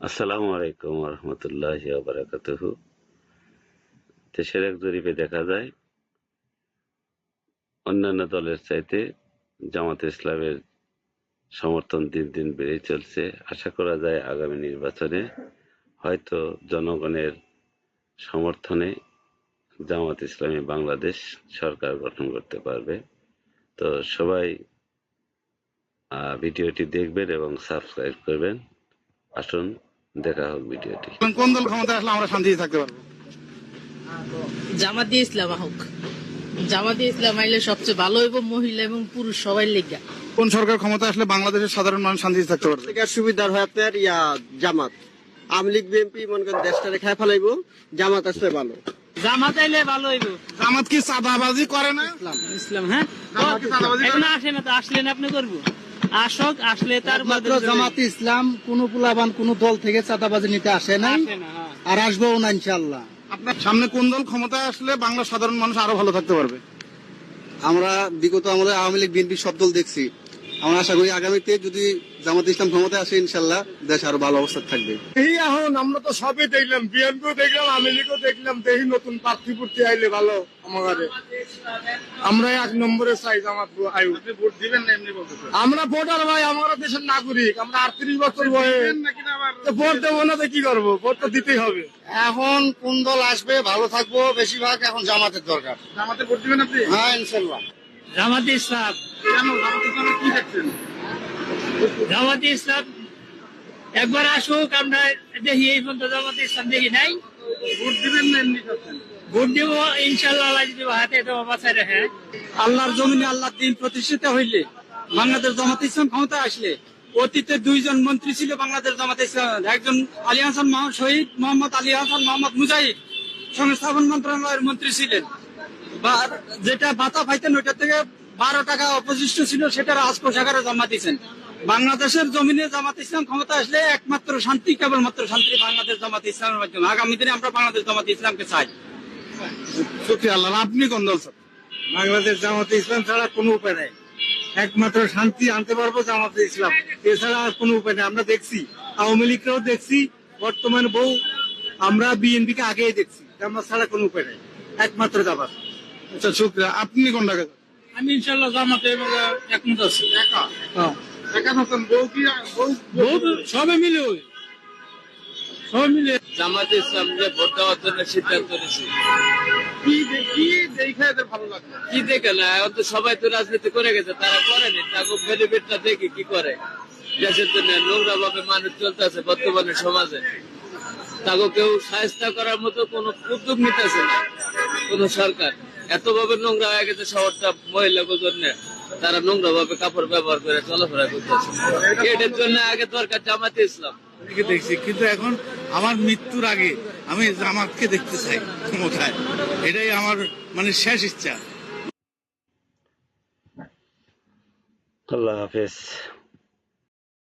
আসসালামু আলাইকুম রহমতুল্লাহ বারাকাতুহ দেশের এক জরিপে দেখা যায়, অন্যান্য দলের চাইতে জামাত ইসলামের সমর্থন দিন দিন বেড়েই চলছে। আশা করা যায় আগামী নির্বাচনে হয়তো জনগণের সমর্থনে জামাত ইসলামী বাংলাদেশ সরকার গঠন করতে পারবে। তো সবাই ভিডিওটি দেখবেন এবং সাবস্ক্রাইব করবেন। আসুন দেখা হোক ভিডিওটি কোন দল ক্ষমতা আসলে আমরা শান্তিতে থাকতে পারব? জামাতি ইসলাম হোক জামাতি ইসলাম আইলে সবচেয়ে ভালো এবং মহিলা এবং পুরুষ সবাই লেগা। কোন সরকার ক্ষমতা আসলে বাংলাদেশের সাধারণ মানুষ শান্তিতে থাকতে পারবে? থেকে সুবিধার হয় আপনার ইয়া জামাত। আওয়ামী লীগ বিএনপি মনে করেন দেশটা রেখায় ফেলাইবো জামাত আসলে ভালো। জামাত আইলে ভালো হইব। জামাত কি চাঁদাবাজি করে না? ইসলাম হ্যাঁ? জামাত কি চাঁদাবাজি করে? এখন আসে না তো আসলেন আপনি করব? আসক আসলে তার মাত্র জামাতে ইসলাম কোন পুলাবান কোন দল থেকে চাঁদাবাজি নিতে আসে নাই না, হ্যাঁ। আর আসব না ইনশাল্লাহ আপনার সামনে কোন দল ক্ষমতা আসলে বাংলা সাধারণ মানুষ আরও ভালো থাকতে পারবে? আমরা বিগত আমাদের আওয়ামী লীগ বিএনপি সব দল দেখছি। আমরা আশা করি আগামীতে যদি জামাত ইসলাম ক্ষমতায় আসে ইনশাল্লাহ দেশ আরও ভালো অবস্থা থাকবে। এই এখন আমরা তো সবই দেখলাম বিএনপিও দেখলাম আওয়ামী লীগও দেখলাম দেখি নতুন প্রার্থী পুর্তি আইলে ভালো আমাদের আমরা এক নম্বরে চাই জামাত আয়ু ভোট দিবেন না এমনি আমরা ভোটার ভাই আমরা দেশের নাগরিক আমরা আটত্রিশ বছর বয়স। ভোট দেবো না তো কি করব? ভোট তো দিতেই হবে। এখন কোন দল আসবে ভালো থাকব বেশিরভাগ এখন জামাতের দরকার। জামাতে ভোট দিবেন আপনি? হ্যাঁ ইনশাল্লাহ। জামাতি ইসলাম। জামাতে ইসলামে একবার আসুক আমরা দেখি এই পর্যন্ত জামাতি ইসলাম দেখি নাই। ভোট দিব ইনশাল্লাহ আল্লাহ যদি হাতে বাঁচায় রাখে। আল্লাহর জমিনে আল্লাহ দিন প্রতিষ্ঠিত হইলে বাংলাদেশ জামাত ইসলাম ক্ষমতা আসলে অতীতে দুইজন মন্ত্রী ছিল বাংলাদেশ জামাত ইসলাম। একজন আলী হাসান শহীদ মোহাম্মদ আলী হাসান মোহাম্মদ মুজাহিদ। সংস্থাপন মন্ত্রণালয়ের মন্ত্রী ছিলেন। যেটা ভাতা পাইতেন ওইটা থেকে বারো টাকা অপশিষ্ট ছিল, সেটা রাজকোষাগারে জমা দিয়েছেন। বাংলাদেশের জমিনে জামাত ইসলাম ক্ষমতা আসলে একমাত্র শান্তি, কেবলমাত্র শান্তি বাংলাদেশ জামাত ইসলামের মাধ্যমে। আগামী দিনে আমরা বাংলাদেশ জামাত ইসলামকে চাই। সত্যি আল্লাহ, আপনি কোন দল বাংলাদেশ জামাতে ইসলাম ছাড়া কোনো উপায় নাই। একমাত্র শান্তি আনতে পারব জামাতে ইসলাম। এছাড়া আর কোনো উপায় নেই। আমরা দেখছি, আওয়ামী লীগরাও দেখছি, বর্তমান বউ, আমরা বিএনপি কে আগেই দেখছি। জামাত ছাড়া কোনো উপায় নেই। একমাত্র জামাত আচ্ছা শুক্রিয়া। আপনি কোন ডাকে আমি ইনশাল্লাহ জামাতে একমত আছি। একা? একা নতুন বউ কি বউ সবে মিলে ওই। সবে মিলে। জামাত যে ভোট দেওয়ার জন্য সিদ্ধান্ত নিয়েছে। কি দে- দেখে এদের ভালো লাগল কি দেখে না? এখন তো সবাই তো রাজনীতি করে গেছে তারা করেনি তাকে বেনিফিটটা দেখি কি করে? দেশের জন্য নোংরা ভাবে মানুষ চলতেছে বর্তমানে সমাজে। তাকে কেউ সাহায্য করার মতো কোন উদ্যোগ নিতেছে না কোন সরকার। এত ভাবে নোংরা হয়ে গেছে শহরটা মহিলাদের জন্য। তারা নোংরা ভাবে কাপড় ব্যবহার করে চলাফেরা করতেছে। এটার জন্য আগে দরকার জামাতে ইসলাম। দেখছি কিন্তু এখন আমার মৃত্যুর আগে আমি জামাতকে দেখতে চাই ক্ষমতায়। এটাই আমার মানে শেষ ইচ্ছা। আল্লাহ হাফেজ।